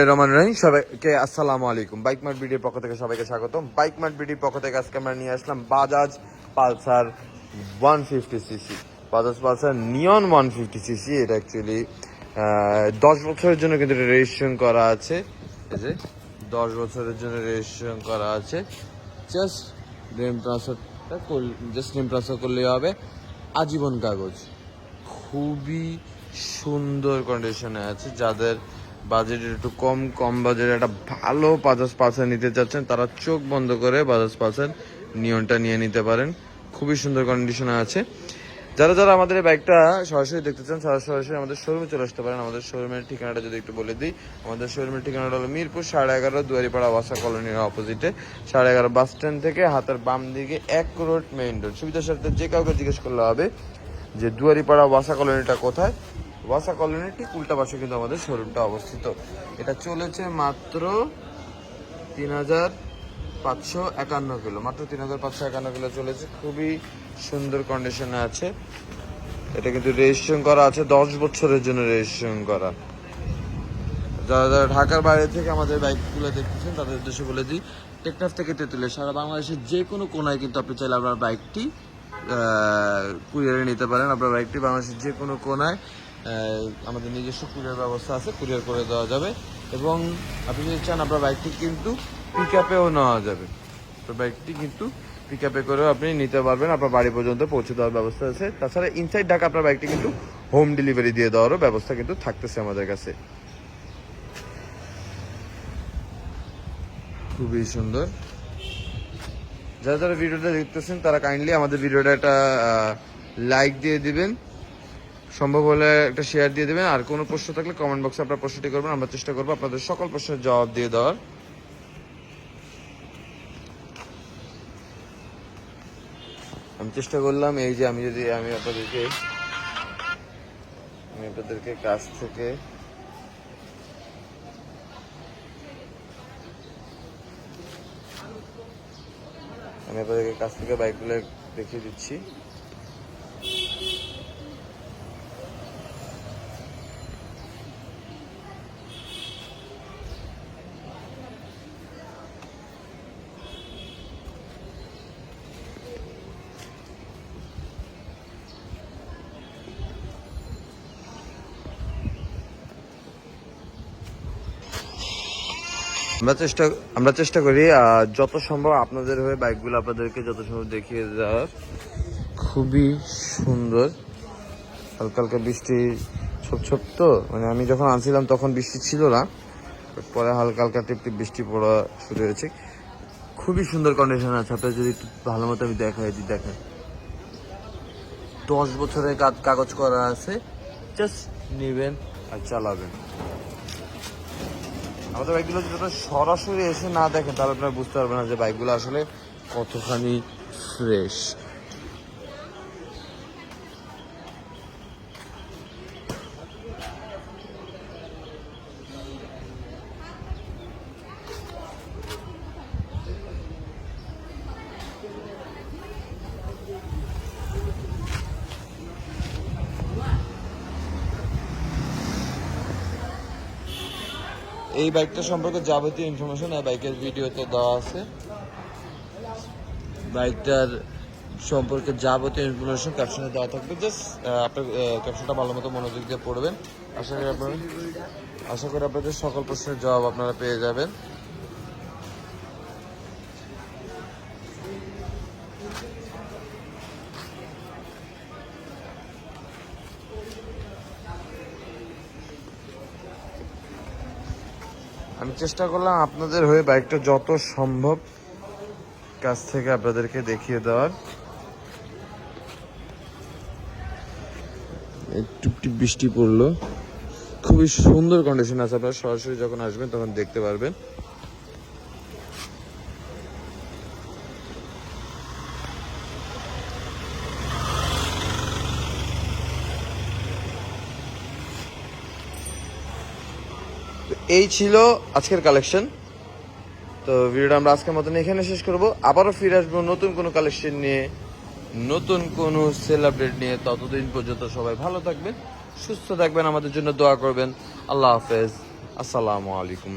রহমান রহিম। সবাইকে আসসালামু আলাইকুম। বাইক মার্ট থেকে সবাইকে স্বাগতম। বাইক থেকে নিয়ে আসলাম Bajaj Pulsar one fifty CC Bajaj Pulsar neon one fifty CC এটা অ্যাকচুয়ালি দশ বছরের জন্য কিন্তু রেজিস্ট্রেশন করা আছে। যে, দশ বছরের জন্য রেজিস্ট্রেশন করা আছে। জাস্ট নেম জাস্ট ট্রান্সফার করলেই হবে। আজীবন কাগজ। খুবই সুন্দর কন্ডিশনে আছে। যাদের বাজেট একটু কম কম বাজেটে একটা ভালো বাজাজ পালসার নিতে চাচ্ছেন, তারা চোখ বন্ধ করে বাজাজ পালসার নিয়নটা নিয়ে নিতে পারেন। খুবই সুন্দর কন্ডিশনে আছে। যারা যারা আমাদের এই বাইকটা সরাসরি দেখতে চান, সরাসরি আমাদের শোরুমে চলে আসতে পারেন। আমাদের শোরুমের ঠিকানাটা যদি একটু বলে দিই, আমাদের শোরুমের ঠিকানাটা হলো মিরপুর সাড়ে এগারো দুয়ারিপাড়া ওয়াসা কলোনির অপোজিটে সাড়ে এগারো বাস স্ট্যান্ড থেকে হাতের বাম দিকে এক রোড মেইন রোড সুবিধার সাথে যে কাউকে জিজ্ঞেস করলে হবে যে, দুয়ারিপাড়া ওয়াসা কলোনিটা কোথায়? ওয়াসা কলোনির ঠিক উল্টা পাশে কিন্তু আমাদের শোরুমটা অবস্থিত। এটা চলেছে মাত্র তিন হাজার পাঁচশো একান্ন কিলো, মাত্র তিন হাজার পাঁচশো একান্ন কিলো চলেছে। খুবই সুন্দর কন্ডিশনে আছে। এটা কিন্তু রেজিস্ট্রেশন করা আছে, দশ বছরের জন্য রেজিস্ট্রেশন করা। যারা যারা ঢাকার বাইরে থেকে আমাদের বাইকগুলো দেখতেছেন, তাদের উদ্দেশ্যে বলে দিই, টেকনাফ থেকে তেঁতুলে সারা বাংলাদেশের যে কোনো কোনায় কিন্তু আপনি চাইলে আপনার বাইকটি কুরিয়ারে নিতে পারেন। আপনার বাইকটি বাংলাদেশের যে কোনো কোনায় আমাদের নিজস্ব কুরিয়ার ব্যবস্থা আছে, কুরিয়ার করে দেওয়া যাবে। এবং আপনি যদি চান, আপনার বাইকটি কিন্তু পিক আপেও নেওয়া যাবে। তো বাইকটি কিন্তু পিক আপে করেও আপনি নিতে পারবেন, আপনার বাড়ি পর্যন্ত পৌঁছে দেওয়ার ব্যবস্থা আছে। তাছাড়া ইনসাইড ঢাকা আপনার বাইকটি কিন্তু হোম ডেলিভারি দিয়ে দেওয়ারও ব্যবস্থা কিন্তু থাকতেছে আমাদের কাছে। খুবই সুন্দর। যারা যারা ভিডিওটা দেখতেছেন, তারা কাইন্ডলি আমাদের ভিডিওটা একটা লাইক দিয়ে দিবেন। সম্ভব হলে একটা শেয়ার দিয়ে দেবেন। আর কোনো প্রশ্ন থাকলে কমেন্ট বক্সে আপনার প্রশ্নটি করবেন, আমরা চেষ্টা করব আপনাদের সকল প্রশ্নের জবাব দিয়ে দেওয়ার। আমি চেষ্টা করলাম, এই যে আমি যদি আমি আপনাদেরকে আমি আপনাদেরকে কাছ থেকে আমি আপনাদেরকে কাছ থেকে বাইকগুলো দেখিয়ে দিচ্ছি। আমরা চেষ্টা আমরা চেষ্টা করি যত সম্ভব আপনাদের হয়ে বাইকগুলো আপনাদেরকে যত সম্ভব দেখিয়ে দেওয়ার। খুবই সুন্দর। হালকা হালকা বৃষ্টি ছোপ ছোপ তো মানে আমি যখন আনছিলাম তখন বৃষ্টি ছিল না পরে হালকা হালকা টিপ টিপ বৃষ্টি পড়া শুরু হয়েছে। খুবই সুন্দর কন্ডিশন আছে, আপনার যদি ভালো মতো আমি দেখাই, যদি দেখেন। দশ বছরের কাগজ করা আছে জাস্ট নেবেন আর চালাবেন। আমাদের বাইকগুলো যদি সরাসরি এসে না দেখেন, তাহলে আপনারা বুঝতে পারবেন না যে বাইকগুলো আসলে কতখানি ফ্রেশ এই বাইকটা সম্পর্কে যাবতীয় ইনফরমেশন এই বাইকের ভিডিওতে দেওয়া আছে। বাইকটার সম্পর্কে যাবতীয় ইনফরমেশন ক্যাপশনে দেওয়া থাকবে। জাস্ট আপনার ক্যাপশনটা ভালো মতো মনোযোগ দিয়ে পড়বেন। আশা করি আপনার আশা করি আপনাদের সকল প্রশ্নের জবাব আপনারা পেয়ে যাবেন। আমি চেষ্টা করলাম আপনাদের হয়ে বাইকটা যত সম্ভব কাছ থেকে আপনাদেরকে দেখিয়ে দেওয়ার। একটু বৃষ্টি পড়ল। খুবই সুন্দর কন্ডিশন আছে, আপনারা সরাসরি যখন আসবেন তখন দেখতে পারবেন। এই ছিল আজকের কালেকশন তো ভিডিওটা আমরা আজকের মতন এখানে শেষ করব। আবারও ফিরে আসব নতুন কোনো কালেকশন নিয়ে, নতুন কোনো সেল আপডেট নিয়ে। ততদিন পর্যন্ত সবাই ভালো থাকবেন, সুস্থ থাকবেন, আমাদের জন্য দোয়া করবেন। আল্লাহ হাফেজ। আসসালামু আলাইকুম।